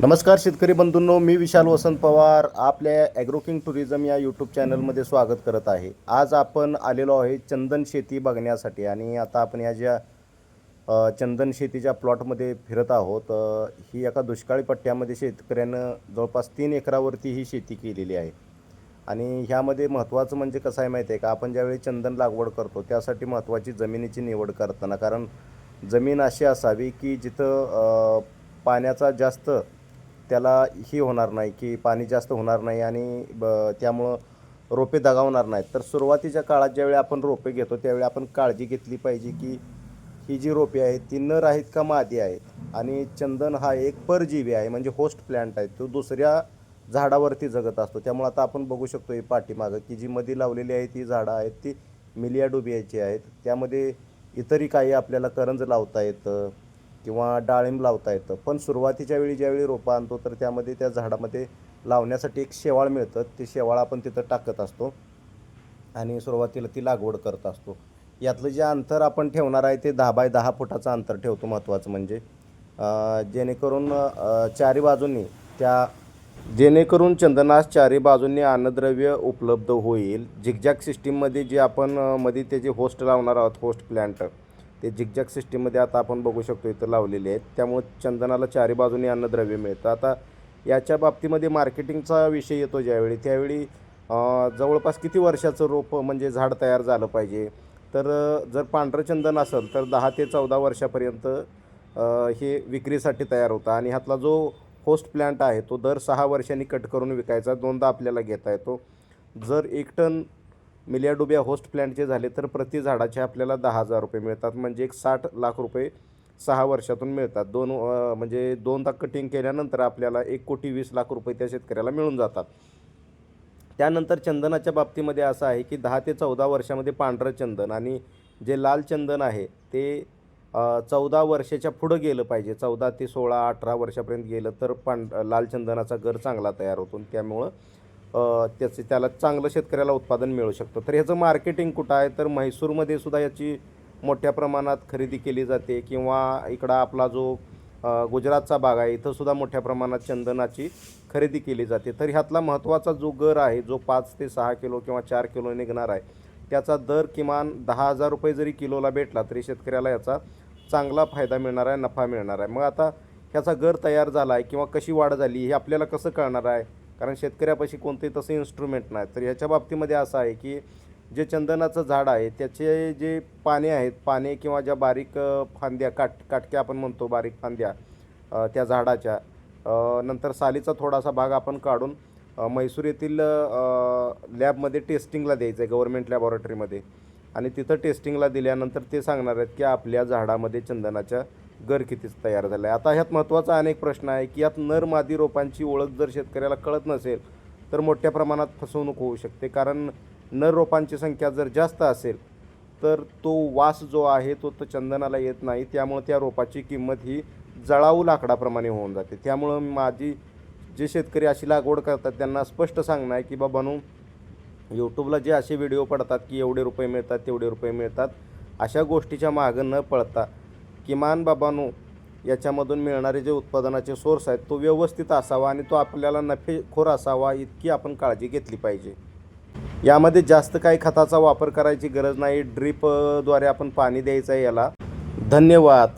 नमस्कार शेतकरी बंधूंनो मी विशाल वसंत पवार आपल्या ॲग्रोकिंग टुरिझम या यूट्यूब चॅनलमध्ये स्वागत करत आहे. आज आपण आलेलो आहे चंदन शेती बघण्यासाठी आणि आता आपण या ज्या चंदन शेतीच्या प्लॉटमध्ये फिरत आहोत ही एका दुष्काळी पट्ट्यामध्ये शेतकऱ्यानं जवळपास तीन एकरावरती ही शेती केलेली आहे. आणि ह्यामध्ये महत्त्वाचं म्हणजे कसं आहे माहिती आहे का? आपण ज्यावेळी चंदन लागवड करतो त्यासाठी महत्त्वाची जमिनीची निवड करताना कारण जमीन अशी असावी की जिथं पाण्याचा जास्त त्याला ही होणार नाही की पाणी जास्त होणार नाही आणि ब त्यामुळं रोपे दगावणार नाहीत. तर सुरुवातीच्या काळात ज्यावेळी आपण रोपे घेतो त्यावेळी आपण काळजी घेतली पाहिजे की ही जी रोपे आहेत ती नर आहेत का मादी आहेत? आणि चंदन हा एक परजीवी आहे म्हणजे होस्ट प्लॅन्ट आहे. तो दुसऱ्या झाडावरती जगत असतो. त्यामुळे आता आपण बघू शकतो ही पाठीमागं की जी मध्ये लावलेली आहे ती झाडं आहेत ती मिलिया डुबियाची आहेत. त्यामध्ये इतरही काही आपल्याला करंज लावता येतं. किंवा डाळिंब लावता येतं. पण सुरुवातीच्या वेळी ज्यावेळी रोपं आणतो तर त्यामध्ये त्या झाडामध्ये लावण्यासाठी एक शेवाळ मिळतं. ते शेवाळ आपण तिथं टाकत असतो आणि सुरुवातीला ती लागवड करत असतो. यातलं जे अंतर आपण ठेवणार आहे ते दहा बाय दहा फुटाचं अंतर ठेवतो महत्त्वाचं म्हणजे. जेणेकरून चारी बाजूंनी त्या जेणेकरून चंदनास चारी बाजूंनी अन्नद्रव्य उपलब्ध होईल. झिगझॅग सिस्टीममध्ये जे आपण मध्ये त्याचे होस्ट लावणार आहोत होस्ट प्लॅन्ट ते झिगझॅग सिस्टीममध्ये आता आपण बघू शकतो इथं लावलेले आहेत. त्यामुळे चंदनाला चारी बाजूने अन्नद्रव्य मिळतं. आता याच्या बाबतीमध्ये मार्केटिंगचा विषय येतो ज्यावेळी त्यावेळी जवळपास किती वर्षाचं रोप म्हणजे झाड तयार झालं पाहिजे? तर जर पांढरं चंदन असेल तर दहा ते चौदा वर्षापर्यंत हे विक्रीसाठी तयार होतं. आणि ह्यातला जो होस्ट प्लांट आहे तो दर सहा वर्षांनी कट करून विकायचा दोनदा आपल्याला घेता येतो. जर एक टन मिलिया डुबिया होस्ट प्लॅन्टचे झाले तर प्रति झाडाचे आपल्याला दहा हजार रुपये मिळतात. म्हणजे एक साठ लाख रुपये सहा वर्षातून मिळतात. दोन म्हणजे दोनदा कटिंग केल्यानंतर आपल्याला एक कोटी वीस लाख रुपये त्या शेतकऱ्याला मिळून जातात. त्यानंतर चंदनाच्या बाबतीमध्ये असं आहे की दहा ते चौदा वर्षामध्ये पांढरं चंदन आणि जे लाल चंदन आहे ते चौदा वर्षाच्या पुढं गेलं पाहिजे. चौदा ते सोळा अठरा वर्षापर्यंत गेलं तर पांढ लाल चंदनाचा घर चांगला तयार होतो. त्यामुळं त्याचे त्याला चांगलं शेतकऱ्याला उत्पादन मिळू शकतं. तर ह्याचं मार्केटिंग कुठं आहे? तर म्हैसूरमध्ये सुद्धा याची मोठ्या प्रमाणात खरेदी केली जाते किंवा इकडं आपला जो गुजरातचा भाग आहे इथंसुद्धा मोठ्या प्रमाणात चंदनाची खरेदी केली जाते. तर ह्यातला महत्त्वाचा जो गर आहे जो पाच ते सहा किलो किंवा चार किलो निघणार आहे त्याचा दर किमान दहा हजार रुपये जरी किलोला भेटला तरी शेतकऱ्याला याचा चांगला फायदा मिळणार आहे नफा मिळणार आहे. मग आता ह्याचा गर तयार झाला आहे किंवा कशी वाढ झाली हे आपल्याला कसं कळणार आहे? कारण शेतकऱ्यापाशी कोणतेही तसं इन्स्ट्रुमेंट नाही. तर याच्या बाबतीमध्ये असं आहे की जे चंदनाचं झाड आहे त्याचे जे पाने आहेत पाने किंवा ज्या बारीक फांद्या काट काटक्या आपण म्हणतो बारीक फांद्या त्या झाडाच्या नंतर सालीचा थोडासा भाग आपण काढून म्हैसूर येथील लॅबमध्ये टेस्टिंगला द्यायचं आहे गव्हर्मेंट लॅबॉरेटरीमध्ये. आणि तिथं टेस्टिंगला दिल्यानंतर ते सांगणार आहेत की आपल्या झाडामध्ये चंदनाच्या गर कितीच तयार झालं आहे. आता ह्यात महत्त्वाचा अनेक प्रश्न आहे की यात नर मादी रोपांची ओळख जर शेतकऱ्याला कळत नसेल तर मोठ्या प्रमाणात फसवणूक होऊ शकते. कारण नर रोपांची संख्या जर जास्त असेल तर तो वास जो आहे तो तर चंदनाला येत नाही. त्यामुळं त्या रोपाची किंमत ही जळाऊ लाकडाप्रमाणे होऊन जाते. त्यामुळं माझी जे शेतकरी अशी लागवड करतात त्यांना स्पष्ट सांगणं आहे की बाबांनो यूट्यूबला जे असे व्हिडिओ पडतात की एवढे रुपये मिळतात तेवढे रुपये मिळतात अशा गोष्टीच्या मागं न पळता किमान बाबांनो याच्यामधून मिळणारे जे उत्पादनाचे सोर्स आहेत तो व्यवस्थित असावा आणि तो आपल्याला नफेखोर असावा इतकी आपण काळजी घेतली पाहिजे. यामध्ये जास्त काही खताचा वापर करायची गरज नाही. ड्रीपद्वारे आपण पाणी द्यायचं आहे याला. धन्यवाद.